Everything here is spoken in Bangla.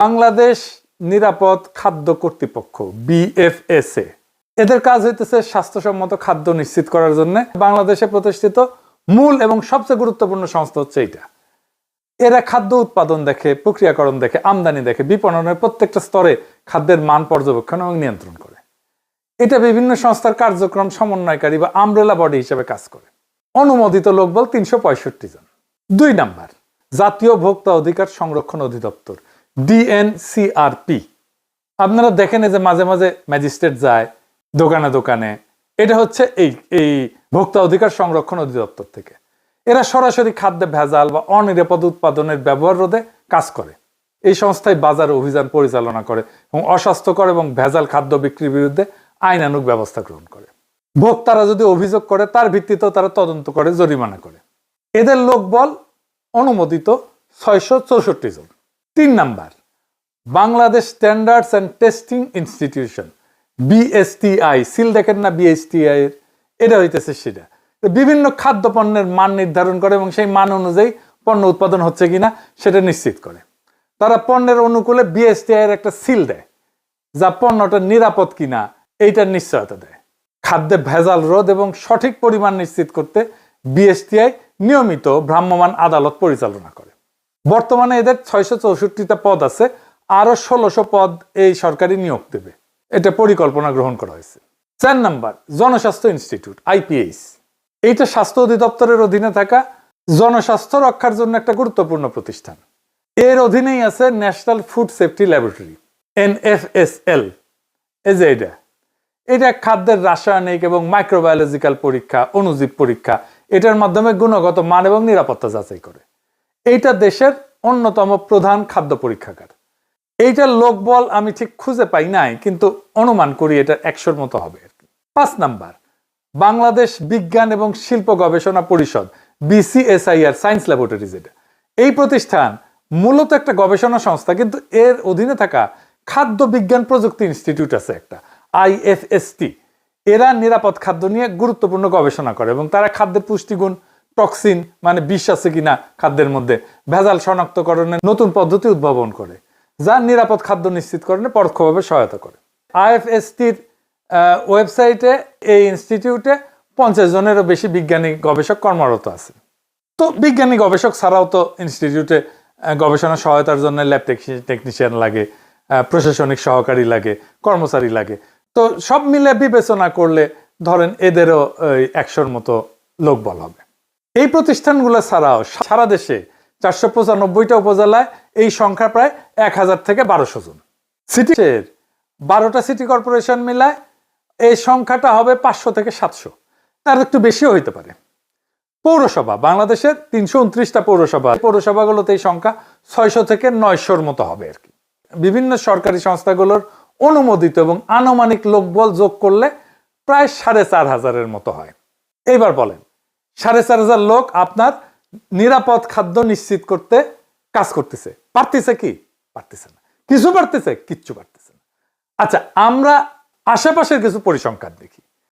বাংলাদেশ নিরাপদ খাদ্য কর্তৃপক্ষ, বিএফএসএ। এদের কাজ হইতেছে স্বাস্থ্যসম্মত খাদ্য নিশ্চিত করার জন্য। বাংলাদেশে প্রতিষ্ঠিত মূল এবং সবচেয়ে গুরুত্বপূর্ণ সংস্থা হচ্ছে এইটা। এরা খাদ্য উৎপাদন দেখে, প্রক্রিয়াকরণ দেখে, আমদানি দেখে, বিপণনের প্রত্যেকটা স্তরে খাদ্যের মান পর্যবেক্ষণ এবং নিয়ন্ত্রণ করে। এটা বিভিন্ন সংস্থার কার্যক্রম সমন্বয়কারী বা আমব্রেলা বডি হিসেবে কাজ করে। অনুমোদিত লোকবল তিনশো পঁয়ষট্টি জন। দুই নাম্বার, জাতীয় ভোক্তা অধিকার সংরক্ষণ অধিদপ্তর। ডিএনসিআরপি আপনারা দেখেন যে মাঝে মাঝে ম্যাজিস্ট্রেট যায়, দোকানে দোকানে। এটা হচ্ছে এই এই ভোক্তা অধিকার সংরক্ষণ অধিদপ্তর থেকে। এরা সরাসরি খাদ্যে ভেজাল বা অনিরাপদ উৎপাদনের ব্যবহার রোধে কাজ করে। এই সংস্থায় বাজার অভিযান পরিচালনা করে এবং অস্বাস্থ্যকর এবং ভেজাল খাদ্য বিক্রির বিরুদ্ধে আইনানুগ ব্যবস্থা গ্রহণ করে। ভোক্তারা যদি অভিযোগ করে, তার ভিত্তিতে তারা তদন্ত করে, জরিমানা করে। এদের লোকবল অনুমোদিত ছয়শো চৌষট্টি জন। তিন number, Bangladesh Standards and Testing Institution BSTI seal দেখেন না বিএসটিআই এর? এটা হইতেছে সেটা। বিভিন্ন খাদ্য পণ্যের মান নির্ধারণ করে এবং সেই মান অনুযায়ী পণ্য উৎপাদন হচ্ছে কিনা সেটা নিশ্চিত করে। তারা পণ্যের অনুকূলে বিএসটিআই এর একটা সিল দেয়, যা পণ্যটা নিরাপদ কিনা এইটার নিশ্চয়তা দেয়। খাদ্যে ভেজাল রোধ এবং সঠিক পরিমাণ নিশ্চিত করতে বিএসটিআই নিয়মিত ভ্রাম্যমাণ আদালত পরিচালনা করে। বর্তমানে এদের ছয়শো চৌষট্টিটা পদ আছে, আরও ষোলোশো পদ এই সরকারি নিয়োগ দেবে। এটা পরিকল্পনা গ্রহণ করা হয়েছে। চার নাম্বার, জনস্বাস্থ্য ইনস্টিটিউট, আইপিএইচ। এইটা স্বাস্থ্য অধিদপ্তরের অধীনে থাকা জনস্বাস্থ্য রক্ষার জন্য একটা গুরুত্বপূর্ণ প্রতিষ্ঠান। এর অধীনেই আছে National Food Safety Laboratory, NFSL. এই যে এটা এটা খাদ্যের রাসায়নিক এবং মাইক্রোবায়োলজিক্যাল পরীক্ষা, অণুজীব পরীক্ষা, এটার মাধ্যমে গুণগত মান এবং নিরাপত্তা যাচাই করে। এইটা দেশের অন্যতম প্রধান খাদ্য পরীক্ষাগার। এইটার লোকবল আমি ঠিক খুঁজে পাই নাই, কিন্তু অনুমান করি এটা একশোর মতো হবে। পাঁচ নাম্বার, বাংলাদেশ বিজ্ঞান এবং শিল্প গবেষণা পরিষদ, বিসিএসআইআর, সায়েন্স ল্যাবরেটরিজ এটা। এই প্রতিষ্ঠান মূলত একটা গবেষণা সংস্থা, কিন্তু এর অধীনে থাকা খাদ্য বিজ্ঞান প্রযুক্তি ইনস্টিটিউট আছে একটা আইএফএসটি এরা নিরাপদ খাদ্য নিয়ে গুরুত্বপূর্ণ গবেষণা করে এবং তারা খাদ্যের পুষ্টিগুণ টক্সিন মানে বিষ আছে কিনা খাদ্যের মধ্যে, ভেজাল শনাক্তকরণের নতুন পদ্ধতি উদ্ভাবন করে যা নিরাপদ খাদ্য নিশ্চিতকরণে পরোক্ষভাবে সহায়তা করে। আইএফএসটির ওয়েবসাইটে, এই ইনস্টিটিউটে পঞ্চাশ জনেরও বেশি বিজ্ঞানী গবেষক কর্মরত আছে তো বিজ্ঞানী গবেষক ছাড়াও তো ইনস্টিটিউটে গবেষণা সহায়তার জন্য ল্যাব টেকনিশিয়ান লাগে প্রশাসনিক সহকারী লাগে, কর্মচারী লাগে। তো সব মিলে বিবেচনা করলে ধরেন এদেরও একশোর মতো লোক লোকবল হবে। এই প্রতিষ্ঠানগুলো ছাড়াও সারা দেশে চারশো পঁচানব্বইটা উপজেলায় এই সংখ্যা প্রায় এক হাজার থেকে বারোশো জন। সিটির বারোটা সিটি কর্পোরেশন মিলায় এই সংখ্যাটা হবে পাঁচশো থেকে সাতশো। তার একটু বেশিও হইতে পারে। পৌরসভা, বাংলাদেশের তিনশো উনত্রিশটা পৌরসভা পৌরসভাগুলোতে এই সংখ্যা ছয়শো থেকে নয়শোর মতো হবে আর কি। বিভিন্ন সরকারি সংস্থাগুলোর অনুমোদিত এবং আনুমানিক লোকবল যোগ করলে প্রায় সাড়ে চার হাজারের মতো হয়। এইবার বলেন সাড়ে চার হাজার লোক আপনার নিরাপদ খাদ্য নিশ্চিত করতে কাজ করতেছে। পারতেছে কি? পারতেছে না। কিছু পারতেছে, কিচ্ছু পারতেছে না। আচ্ছা আমরা আশেপাশের কিছু পরিসংখ্যান দেখি।